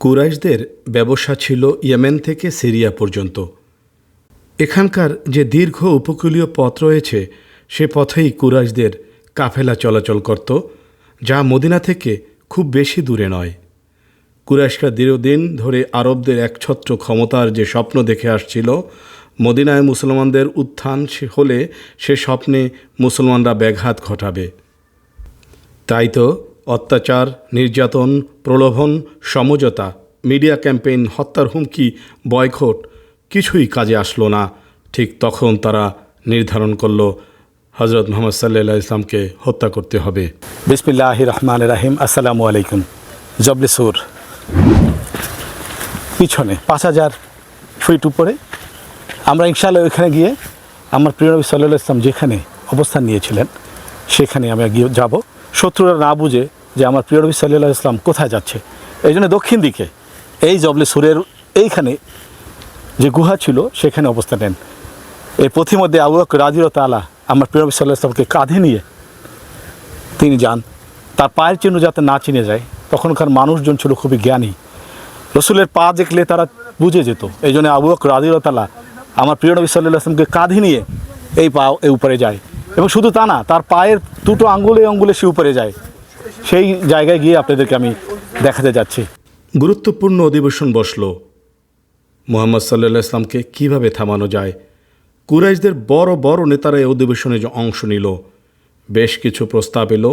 কুরাইশদের ব্যবসা ছিল ইয়েমেন থেকে সিরিয়া পর্যন্ত। এখানকার যে দীর্ঘ উপকূলীয় পথ রয়েছে, সে পথেই কুরাইশদের কাফেলা চলাচল করত, যা মদিনা থেকে খুব বেশি দূরে নয়। কুরাইশরা দীর্ঘদিন ধরে আরবদের একছত্র ক্ষমতার যে স্বপ্ন দেখে আসছিল, মদিনায় মুসলমানদের উত্থান হলে সে স্বপ্নে মুসলমানরা ব্যাঘাত ঘটাবে। তাই তো অত্যাচার, নির্যাতন, প্রলোভন, সমঝোতা, মিডিয়া ক্যাম্পেইন, হত্যার হুমকি, বয়কট কিছুই কাজে আসলো না। ঠিক তখন তারা নির্ধারণ করল হজরত মোহাম্মদ সাল্লাহ ইসলামকে হত্যা করতে হবে। বিসমিল্লাহ রহমান রাহিম। আসসালামু আলাইকুম। জবলিসুর পিছনে পাঁচ হাজার ফিট উপরে আমরা ইনশাআল্লাহ ওইখানে গিয়ে আমার প্রিয় নবী সাল্লাহ ইসলাম যেখানে অবস্থান নিয়েছিলেন, সেখানে আমি গিয়ে যাব। শত্রুরা না বুঝে যে আমার প্রিয় নবী সাল্লাহ ইসলাম কোথায় যাচ্ছে? এই জন্য দক্ষিণ দিকে, এই জবলে সুরের এইখানে যে গুহা ছিল, সেখানে অবস্থান নেন। এই পথিমধ্যে আবু বকর রাজির তালা আমার প্রিয় নবী সাল্লাহ ইসলামকে কাঁধে নিয়ে তিনি যান। তার পায়ের চিহ্ন যাতে না চিনে যায়, তখনকার মানুষজন ছিল খুবই জ্ঞানী। রসুলের পা দেখলে তারা বুঝে যেত। এই জন্য আবু বকর রাদিউল্লাহ আমার প্রিয় নবী সাল্লাহ আসলামকে কাঁধে নিয়ে এই পা, এই উপরে যায়। এবং শুধু তা না, তার পায়ের দুটো আঙ্গুলে আঙ্গুলে সে উপরে যায়। সেই জায়গায় গিয়ে আপনাদেরকে আমি দেখাতে যাচ্ছি। গুরুত্বপূর্ণ অধিবেশন বসল। মোহাম্মদ সাল্লাহ ইসলামকে কীভাবে থামানো যায়? কুরাইশদের বড় বড় নেতারা এই অধিবেশনে অংশ নিল, বেশ কিছু প্রস্তাব এলো।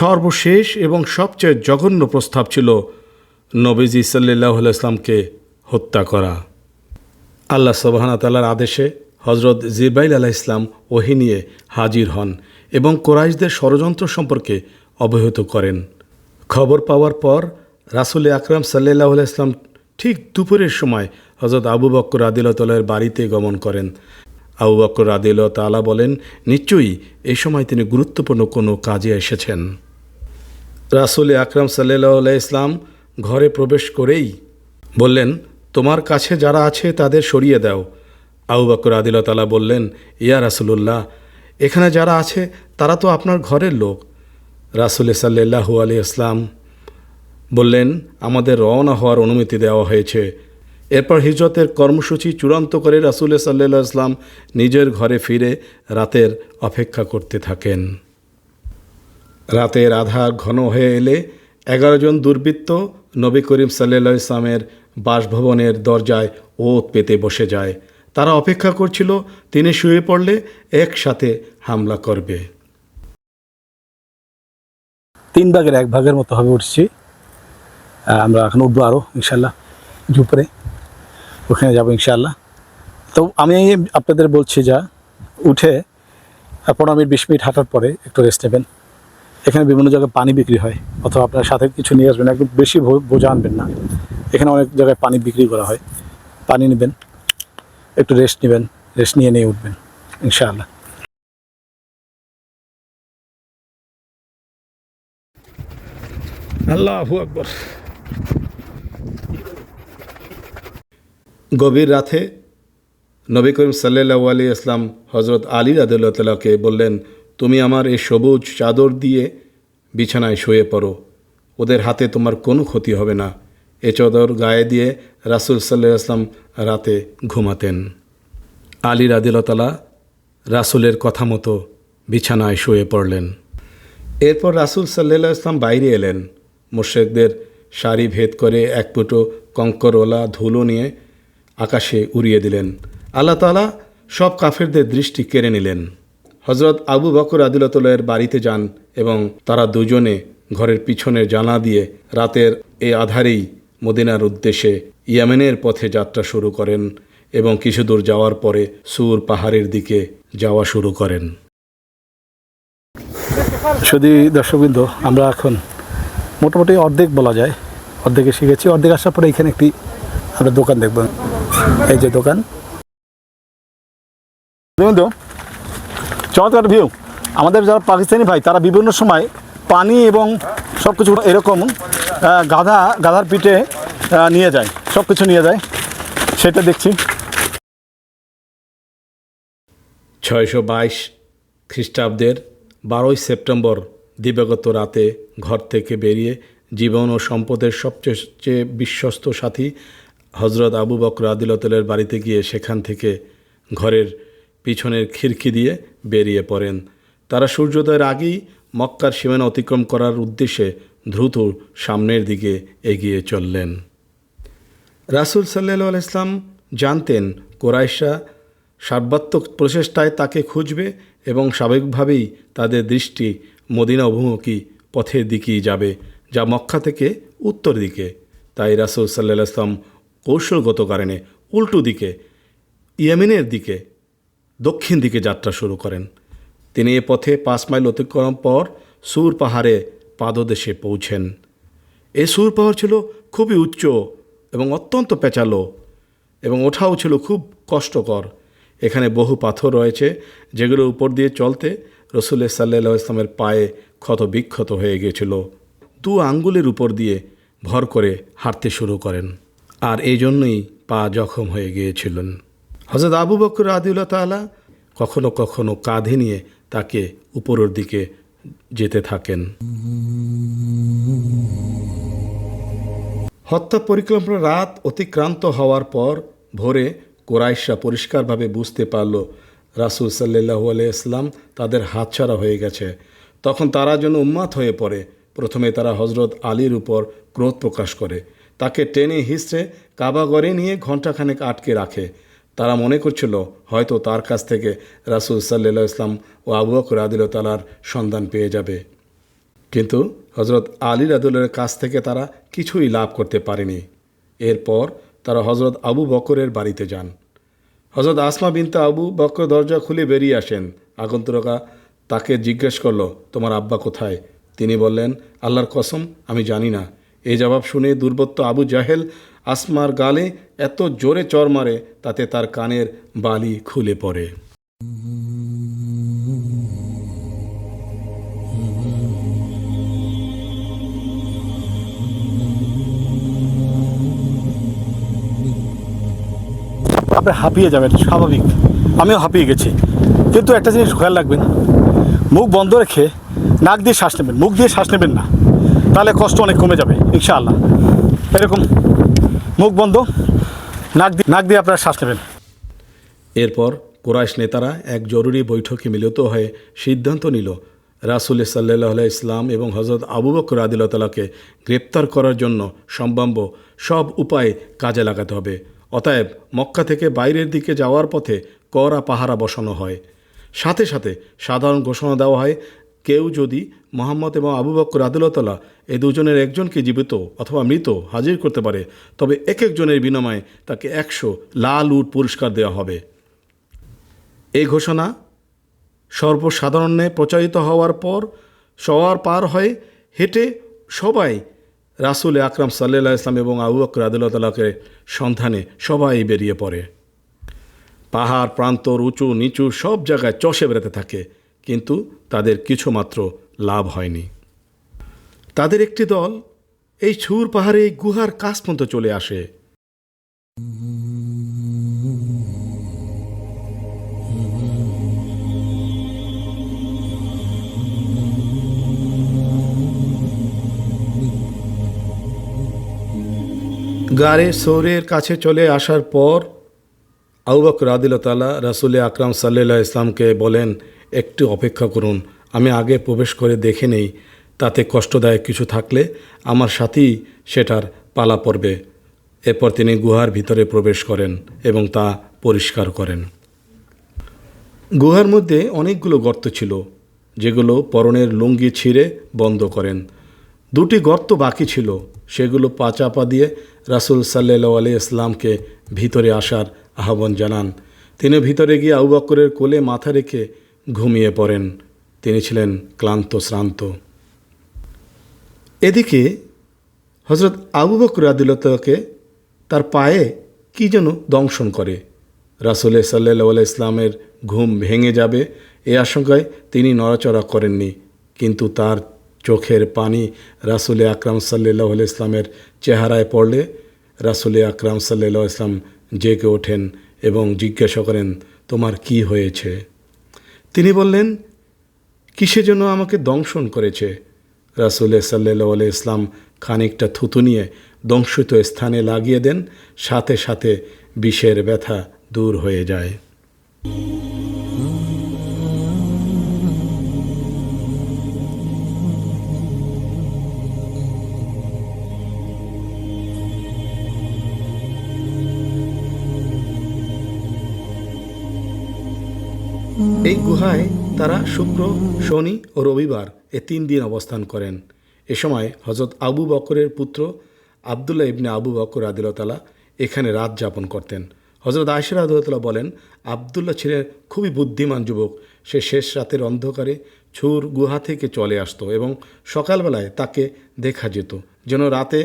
সর্বশেষ এবং সবচেয়ে জঘন্য প্রস্তাব ছিল নবীজি সাল্লাহ ইসলামকে হত্যা করা। আল্লাহ তাল্লার আদেশে হজরত জিবাইল আলাহ ইসলাম ওহি নিয়ে হাজির হন এবং কোরাইশদের ষড়যন্ত্র সম্পর্কে অবহিত করেন। খবর পাওয়ার পর রাসুল আকরাম সাল্লাহ ইসলাম ঠিক দুপুরের সময় হজরত আবু বক্কর আদিলতলের বাড়িতে গমন করেন। আবু বক্কর আদিল তালা বলেন, নিশ্চয়ই এই সময় তিনি গুরুত্বপূর্ণ কোনো কাজে এসেছেন। রাসুল আকরাম সাল্লাহ ইসলাম ঘরে প্রবেশ করেই বললেন, তোমার কাছে যারা আছে তাদের সরিয়ে দাও। আবু বকর আদিলতালা বললেন, ইয়া রাসুলুল্লাহ, এখানে যারা আছে তারা তো আপনার ঘরের লোক। রাসুল সাল্লাহু আলি ইসলাম বললেন, আমাদের রওনা হওয়ার অনুমতি দেওয়া হয়েছে। এরপর হিজরতের কর্মসূচি চূড়ান্ত করে রাসুল সাল্লাহ ইসলাম নিজের ঘরে ফিরে রাতের অপেক্ষা করতে থাকেন। রাতের আধার ঘন হয়ে এলে এগারো জন দুর্বৃত্ত নবী করিম সাল্লা ইসলামের বাসভবনের দরজায় ওত পেতে বসে যায়। তারা অপেক্ষা করছিল, তিনি শুয়ে পড়লে একসাথে হামলা করবে। তিন ভাগের এক ভাগের মতো হবে উঠছি। আমরা এখন উঠবো আরও ইনশাল্লাহ ঝুপরে ওখানে যাব, ইনশাল্লাহ। তো আমি আপনাদের বলছি যা, উঠে পনেরো মিনিট, বিশ মিনিট হাঁটার পরে একটু রেস্ট নেবেন। এখানে বিভিন্ন জায়গায় পানি বিক্রি হয়, অথবা আপনার সাথে কিছু নিয়ে আসবেন, একদম বেশি বোঝা আনবেন না। এখানে অনেক জায়গায় পানি বিক্রি করা হয়, পানি নেবেন, একটু রেস্ট নেবেন রেস্ট নিয়ে নিয়ে উঠবেন ইনশাআল্লাহ আল্লাহ আকবর। গভীর রাতে নবী করিম সাল্লাহ আলী ইসলাম হজরত আলী রাদুল্লাহকে বললেন, তুমি আমার এই সবুজ চাদর দিয়ে বিছানায় শুয়ে পড়ো। ওদের হাতে তোমার কোনো ক্ষতি হবে না। এ চাদর গায়ে দিয়ে রাসুল সাল্লাহ আসলাম রাতে ঘুমাতেন। আলী রাদিলতালা রাসুলের কথা মতো বিছানায় শুয়ে পড়লেন। এরপর রাসুল সাল্লাহ ইসলাম বাইরে এলেন। মোর্শেকদের সারি ভেদ করে এক ফুটো কঙ্করওয়ালা ধুলো নিয়ে আকাশে উড়িয়ে দিলেন। আল্লাহ তালা সব কাফেরদের দৃষ্টি কেড়ে নিলেন। হজরত আবু বকর আদিলতলের বাড়িতে যান এবং তারা দুজনে ঘরের পিছনে জানা দিয়ে রাতের এই আধারেই মদিনার উদ্দেশ্যে ইয়েমেনের পথে যাত্রা শুরু করেন এবং কিছু দূর যাওয়ার পরে সুর পাহাড়ের দিকে যাওয়া শুরু করেন। শুধু দর্শকবৃন্দ, আমরা এখন মোটামুটি অর্ধেক বলা যায়। অর্ধেকে শিখেছি। অর্ধেক আসার পরে এখানে একটি আমরা দোকান দেখব। এই যে দোকান। তো চমৎকার ভিউ আমাদের যারা পাকিস্তানি ভাই, তারা বিভিন্ন সময় পানি এবং সব কিছু এরকম গাধা, গাধার পিঠে নিয়ে যায়। সব কিছু নিয়ে যায়। সেটা দেখছি। ছয়শো বাইশ খ্রিস্টাব্দের বারোই সেপ্টেম্বর দিবাগত রাতে ঘর থেকে বেরিয়ে জীবন ও সম্পদের সবচেয়ে বিশ্বস্ত সাথী হজরত আবু বকর আদিলতলের বাড়িতে গিয়ে সেখান থেকে ঘরের পিছনের খিড়কি দিয়ে বেরিয়ে পড়েন। তারা সূর্যোদয়ের আগেই মক্কার সীমানা অতিক্রম করার উদ্দেশ্যে দ্রুত সামনের দিকে এগিয়ে চললেন। রাসুল সাল্লাহ ইসলাম জানতেন কোরাইশা সর্বাত্মক প্রচেষ্টায় তাকে খুঁজবে এবং স্বাভাবিকভাবেই তাদের দৃষ্টি মদিনা অভিমুখী পথের দিকেই যাবে, যা মক্কা থেকে উত্তর দিকে। তাই রাসুল সাল্লাহ ইসলাম কৌশলগত কারণে উল্টো দিকে, ইয়েমেনের দিকে, দক্ষিণ দিকে যাত্রা শুরু করেন। তিনি এ পথে পাঁচ মাইল অতিক্রম পর সুর পাহাড়ে পাদদেশে পৌঁছেন। এ সুর পাহাড় ছিল খুবই উচ্চ এবং অত্যন্ত পেঁচালো এবং ওঠাও ছিল খুব কষ্টকর। এখানে বহু পাথর রয়েছে যেগুলোর উপর দিয়ে চলতে রসুল্লাহ সাল্লাহ ইসলামের পায়ে ক্ষত বিক্ষত হয়ে গিয়েছিল। দু আঙ্গুলের উপর দিয়ে ভর করে হাঁটতে শুরু করেন। আর এই জন্যই পা জখম হয়ে গিয়েছিলেন। হজরত আবু বকর আদিউল্লাহ তালা কখনো কখনো কাঁধে নিয়ে তাকে উপরের দিকে যেতে থাকেন। হত্যা পরিকল্পনা রাত অতিক্রান্ত হওয়ার পর ভোরে কোরাইশা পরিষ্কারভাবে বুঝতে পারল রাসুল সাল্লাহু আলাইসলাম তাদের হাতছাড়া হয়ে গেছে। তখন তারা যেন উম্মাত হয়ে পড়ে। প্রথমে তারা হজরত আলীর উপর ক্রোধ প্রকাশ করে। তাকে টেনে হিসড়ে কাবাগরে নিয়ে ঘণ্টাখানেক আটকে রাখে। তারা মনে করছিল, হয়তো তার কাছ থেকে রাসুল সাল্লাহ ইসলাম ও আবু বকর আদিল তালার সন্ধান পেয়ে যাবে। কিন্তু হজরত আলী রাদুলের কাছ থেকে তারা কিছুই লাভ করতে পারেনি। এরপর তারা হজরত আবু বকরের বাড়িতে যান। হজরত আসমা বিনতা আবু বক্র দরজা খুলে বেরিয়ে আসেন। আগন্তরকা তাকে জিজ্ঞেস করল, তোমার আব্বা কোথায়? তিনি বললেন, আল্লাহর কসম, আমি জানি না। এই জবাব শুনে দুর্বত্ত আবু জাহেল আসমার গালে এত জোরে চর মারে, তাতে তার কানের বালি খুলে পড়ে। আপনি হাঁপিয়ে যাবেন, স্বাভাবিক। আমিও হাঁপিয়ে গেছি। কিন্তু একটা জিনিস খেয়াল রাখবেন, মুখ বন্ধ রেখে নাক দিয়ে শ্বাস নেবেন, মুখ দিয়ে শ্বাস নেবেন না। তাহলে কষ্ট অনেক কমে যাবে, ইনশাআল্লাহ। এরকম মুখ বন্ধ, নাক দিয়ে নাক দিয়ে আপনারা শ্বাস নেবেন। এরপর কোরাইশ নেতারা এক জরুরি বৈঠকে মিলিত হয়ে সিদ্ধান্ত নিল, রাসুল সাল্লাহ ইসলাম এবং হজরত আবু বকর আদিলতালাকে গ্রেপ্তার করার জন্য সম্ভাব্য সব উপায় কাজে লাগাতে হবে। অতএব মক্কা থেকে বাইরের দিকে যাওয়ার পথে কড়া পাহারা বসানো হয়। সাথে সাথে সাধারণ ঘোষণা দেওয়া হয়, কেউ যদি মোহাম্মদ এবং আবু বকর আদিলতলা এই দুজনের একজনকে জীবিত অথবা মৃত হাজির করতে পারে, তবে এক একজনের বিনিময়ে তাকে একশো লাল উট পুরস্কার দেওয়া হবে। এই ঘোষণা সর্বসাধারণে প্রচারিত হওয়ার পর, সওয়ার পার হয়ে হেঁটে সবাই রাসুল আকরাম সাল্লাহ ইসলাম এবং আবু বকর আদিলতালাকে সন্ধানে সবাই বেরিয়ে পড়ে। পাহাড়, প্রান্তর, উঁচু, নিচু সব জায়গায় চষে বেড়াতে থাকে, কিন্তু তাদের কিছু মাত্র লাভ হয়নি। তাদের একটি দল এই ছুর পাহাড়ে গুহার কাছ পর্যন্ত চলে আসে। গাড়ে সৌরের কাছে চলে আসার পর আউবক রাদিল তালা রাসুল আকরাম সাল্লাহ ইসলামকে বলেন, একটু অপেক্ষা করুন, আমি আগে প্রবেশ করে দেখে নেই। তাতে কষ্টদায়ক কিছু থাকলে আমার সাথেই সেটার পালা পড়বে। এরপর তিনি গুহার ভিতরে প্রবেশ করেন এবং তা পরিষ্কার করেন। গুহার মধ্যে অনেকগুলো গর্ত ছিল, যেগুলো পরনের লুঙ্গি ছিঁড়ে বন্ধ করেন। দুটি গর্ত বাকি ছিল, সেগুলো পা চাপা দিয়ে রাসুল সাল্লাহ আলি ইসলামকে ভিতরে আসার আহ্বান জানান। তিনি ভিতরে গিয়ে আবু বক্করের কোলে মাথা রেখে ঘুমিয়ে পড়েন। তিনি ছিলেন ক্লান্ত, শ্রান্ত। এদিকে হজরত আবু বকর আদিলতকে তার পায়ে কি যেন দংশন করে। রাসুল সাল্লাহ ইসলামের ঘুম ভেঙে যাবে এ আশঙ্কায় তিনি নড়াচড়া করেননি, কিন্তু তার চোখের পানি রাসুল আকরাম সাল্লাহ ইসলামের চেহারায় পড়লে রাসুল আকরাম সাল্লাহ ইসলাম জেগে ওঠেন এবং জিজ্ঞাসা করেন, তোমার কি হয়েছে? তিনি বললেন, কিসে যেন আমাকে দংশন করেছে? রাসুল সাল্লাহ আলি ইসলাম খানিকটা থুতু নিয়ে দংশিত স্থানে লাগিয়ে দেন, সাথে সাথে বিষের ব্যথা দূর হয়ে যায়। এই গুহায় তারা শুক্র, শনি ও রবিবার এ তিন দিন অবস্থান করেন। এ সময় হজরত আবু বকরের পুত্র আবদুল্লাহ ইবনে আবু বকর আদিলতালা এখানে রাত যাপন করতেন। হজরত আয়সর আদিলতালা বলেন, আবদুল্লাহ ছিলেন খুবই বুদ্ধিমান যুবক। সে শেষ রাতের অন্ধকারে ছুর গুহা থেকে চলে আসতো এবং সকালবেলায় তাকে দেখা যেত। যেন রাতে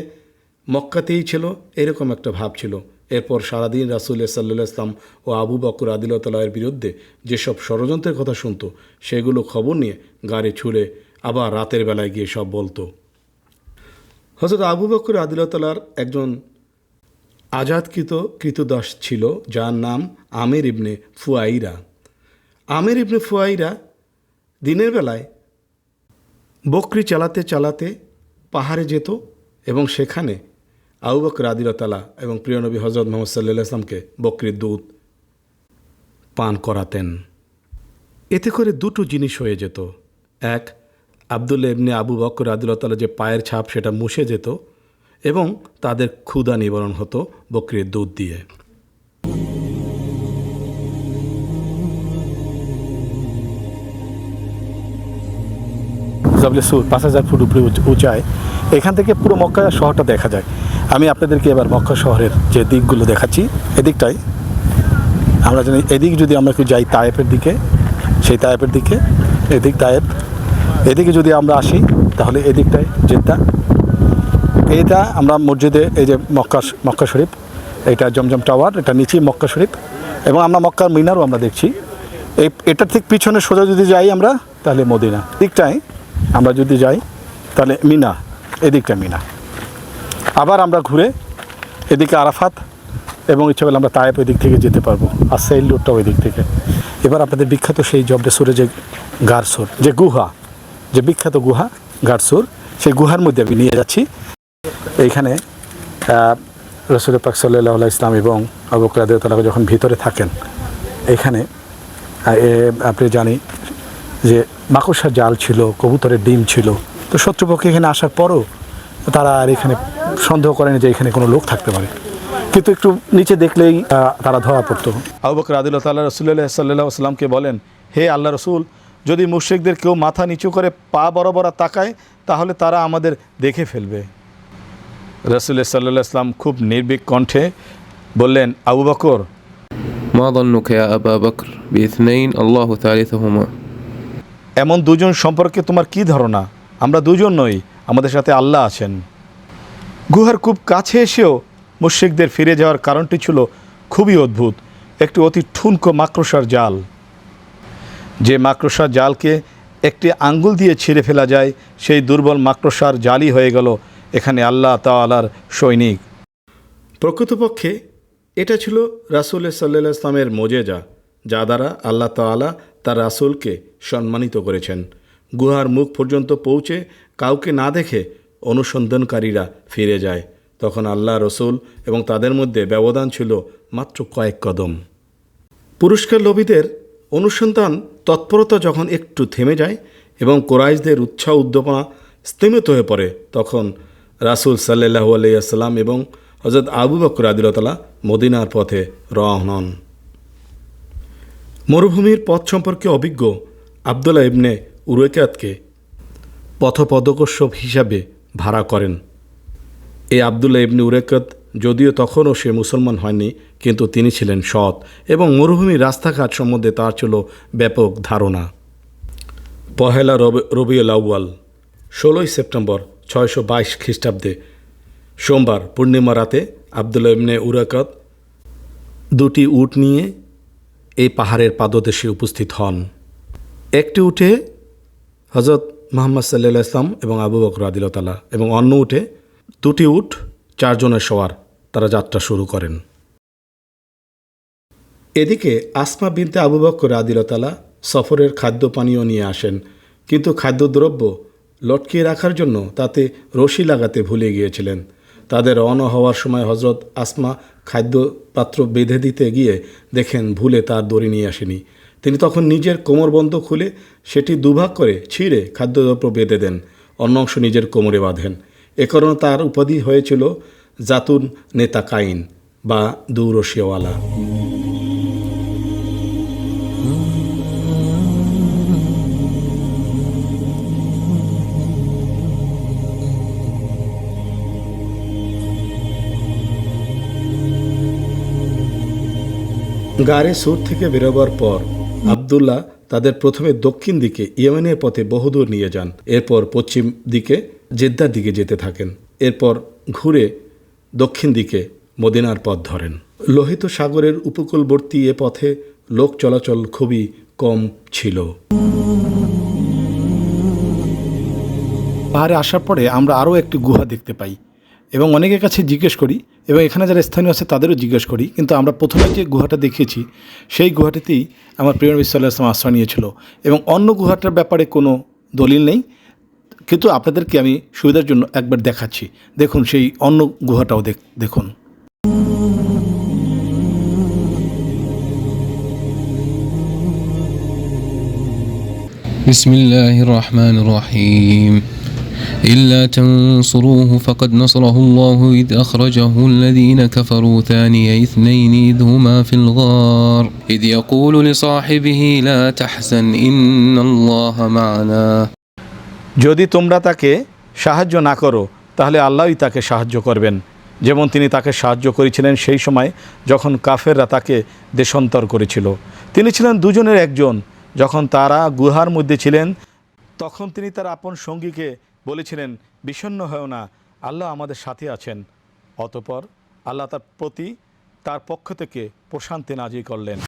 মক্কাতেই ছিল, এরকম একটা ভাব ছিল। এরপর সারাদিন রাসুল সাল্লাহ ইসলাম ও আবু বকর আদিলতলায়ের বিরুদ্ধে যেসব ষড়যন্ত্রের কথা শুনতো, সেগুলো খবর নিয়ে গাড়ি ছুড়ে আবার রাতের বেলায় গিয়ে সব বলতো। হজরত আবু বকর আদিলতলার একজন আজাদকৃত কৃতদাস ছিল, যার নাম আমির ইবনে ফুয়াইরা। আমির ইবনে ফুয়াইরা দিনের বেলায় বকরি চালাতে চালাতে পাহাড়ে যেত এবং সেখানে আবু বকর আদিলতালা এবং প্রিয়নবী হজরত মোহাম্মদ সাল্লাহ আসলামকে বকরির দুধ পান করাতেন। এতে করে দুটো জিনিস হয়ে যেত। এক আবদুল্লা এমনি আবু বকর আদিলতালা যে পায়ের ছাপ সেটা মুছে যেত এবং তাদের ক্ষুধা নিবারণ হতো বকরির দুধ দিয়ে। পাঁচ হাজার ফুট উপরে উঁচ- উঁচায়। এখান থেকে পুরো মক্কা শহরটা দেখা যায়। আমি আপনাদেরকে এবার মক্কা শহরের যে দিকগুলো দেখাচ্ছি এদিকটাই আমরা জানি এদিক যদি আমরা একটু যাই তায়েফের দিকে, সেই তায়েফের দিকে, এদিক তায়েফ। এদিকে যদি আমরা আসি, তাহলে এদিকটাই জেদ্দা এইটা আমরা মসজিদে এই যে মক্কা মক্কা শরীফ, এটা জমজম টাওয়ার, এটা নিচেই মক্কা শরীফ। এবং আমরা মক্কার মিনারও আমরা দেখছি। এই এটার ঠিক পিছনে সোজা যদি যাই আমরা, তাহলে মদিনা। দিকটায় আমরা যদি যাই, তাহলে মিনা, এদিকটা মিনা। আবার আমরা ঘুরে এদিকে আরাফাত এবং ইচ্ছা করলে আমরা তায়েব ওই দিক থেকে যেতে পারব, আর সেই লুটটা ওই দিক থেকে। এবার আপনাদের বিখ্যাত সেই জবডেশ্বরে যে গারসোর যে গুহা, যে বিখ্যাত গুহা গারসোর সেই গুহার মধ্যে আমি নিয়ে যাচ্ছি। এইখানে রসুল পাক সাল্লাহ ইসলাম এবং আবুকরাদ তালা যখন ভিতরে থাকেন এখানে আপনি জানি যে মাকড়সার জাল ছিল, কবুতরের ডিম ছিল। তো শত্রুপক্ষ এখানে আসার পরও তারা আর এখানে সন্দেহ করেনি যে এখানে কোনো লোক থাকতে পারে। কিন্তু একটু নিচে দেখলেই তারা ধরা পড়তো। আবু বকর আদিল্লা তাল্লাহ রসুল্লাহ সাল্লাহ আসলামকে বলেন হে আল্লাহ রসুল যদি মুর্শিকদের কেউ মাথা নিচু করে পা বরাবর তাকায় তাহলে তারা আমাদের দেখে ফেলবে। রসুল্লাহ সাল্লাহ ইসলাম খুব নির্ভীক কণ্ঠে বললেন আবু বকর এমন দুজন সম্পর্কে তোমার কি ধারণা? আমরা দুজন নই। আমাদের সাথে আল্লাহ আছেন। গুহার খুব কাছে এসেও মুশ্রিকদের ফিরে যাওয়ার কারণটি ছিল খুবই অদ্ভুত। একটি অতি ঠুনকো মাকড়সার জাল। যে মাকড়সার জালকে একটি আঙ্গুল দিয়ে ছিঁড়ে ফেলা যায়, সেই দুর্বল মাকড়সার জালই হয়ে গেল এখানে আল্লাহ তাআলার সৈনিক। প্রকৃতপক্ষে এটা ছিল রাসুল সাল্লাহ ইসলামের মোজেজা, যা দ্বারা আল্লাহ তাআলা তার রাসুলকে সম্মানিত করেছেন। গুহার মুখ পর্যন্ত পৌঁছে কাউকে না দেখে অনুসন্ধানকারীরা ফিরে যায়। তখন আল্লাহ রসুল এবং তাদের মধ্যে ব্যবধান ছিল মাত্র কয়েক কদম। পুরস্কার লোভীদের অনুসন্ধান তৎপরতা যখন একটু থেমে যায় এবং কোরাইশদের উৎসাহ উদ্দীপনা স্তিমিত হয়ে পড়ে, তখন রাসুল সাল্লাহু আলাইসাল্লাম এবং হজরত আবু বকর আদিলতলা মদিনার পথে রওনা মরুভূমির পথ সম্পর্কে অভিজ্ঞ আবদুল্লাহ ইবনে উরেকাতকে পথপদকস্যপ হিসাবে ভাড়া করেন। এই আবদুল্লাহ ইবনে উরেকত যদিও তখনও সে মুসলমান হয়নি, কিন্তু তিনি ছিলেন সৎ এবং মরুভূমির রাস্তাঘাট সম্বন্ধে তার ছিল ব্যাপক ধারণা। পহেলা রবি, রবিউল আউয়াল, ষোলোই সেপ্টেম্বর ছয়শো বাইশ খ্রিস্টাব্দে সোমবার পূর্ণিমা রাতে আবদুল্লাহ ইবনে উরাকত দুটি উট নিয়ে এই পাহাড়ের পাদদেশে উপস্থিত হন। একটি উঠে হজরত মোহাম্মদ সাল্লাহ ইসলাম এবং আবু বকর আদিলতালা এবং অন্য উঠে দুটি উঠ চারজনের সওয়ার তারা যাত্রা শুরু করেন। এদিকে আসমা বিনতে আবু বকর আদিলতালা সফরের খাদ্য পানীয় নিয়ে আসেন, কিন্তু খাদ্যদ্রব্য লটকিয়ে রাখার জন্য তাতে রশি লাগাতে ভুলে গিয়েছিলেন। তাদের রওনা হওয়ার সময় হজরত আসমা খাদ্য পাত্র বেঁধে দিতে গিয়ে দেখেন ভুলে তার দড়ি নিয়ে আসেনি। তিনি তখন নিজের কোমরবন্ধ খুলে সেটি দুভাগ করে ছিঁড়ে খাদ্যদ্রব্য বেঁধে দেন। অন্য অংশ নিজের কোমরে বাঁধেন। এ কারণে তার উপাধি হয়েছিল জাতুন নেতা কাইন বা দৌরসিওয়ালা। গাড়ি সুর থেকে বেরোবার পর আবদুল্লাহ তাদের প্রথমে দক্ষিণ দিকে ইয়েমেনের পথে বহুদূর নিয়ে যান। এরপর পশ্চিম দিকে জেদ্দার দিকে যেতে থাকেন। এরপর ঘুরে দক্ষিণ দিকে মদিনার পথ ধরেন। লোহিত সাগরের উপকূলবর্তী এ পথে লোক চলাচল খুবই কম ছিল। পাহাড়ে আসার পরে আমরা আরও একটি গুহা দেখতে পাই। এবং অনেকের কাছে জিজ্ঞেস করি এবং এখানে যারা স্থানীয় আছে তাদেরও জিজ্ঞেস করি। কিন্তু আমরা প্রথমে যে গুহাটা দেখিয়েছি সেই গুহাটিতেই আমার প্রিয় নবী আশ্রয় নিয়েছিল এবং অন্য গুহাটার ব্যাপারে কোনো দলিল নেই। কিন্তু আপনাদেরকে আমি সুবিধার জন্য একবার দেখাচ্ছি। দেখুন সেই অন্য গুহাটাও দেখুন। বিসমিল্লাহ রহমান রহিম। إلا تنصروه فقد نصره الله إذ أخرجه الذين كفروا ثاني اثنين إذ هما في الغار إذ يقول لصاحبه لا تحزن إن الله معنا যদি তোমরা তাকে সাহায্য না করো তাহলে আল্লাহই তাকে সাহায্য করবেন যেমন তিনি তাকে সাহায্য করেছিলেন সেই সময় যখন কাফেররা তাকে দেশান্তর করেছিল তিনি ছিলেন দুজনের একজন যখন তারা গুহার মধ্যে ছিলেন তখন তিনি তার আপন সঙ্গীকে বলেছিলেন বিষণ্ন হয়েও না, আল্লাহ আমাদের সাথে আছেন। অতপর আল্লাহ তার প্রতি, তার পক্ষ থেকে প্রশান্তি নাজি করলেন।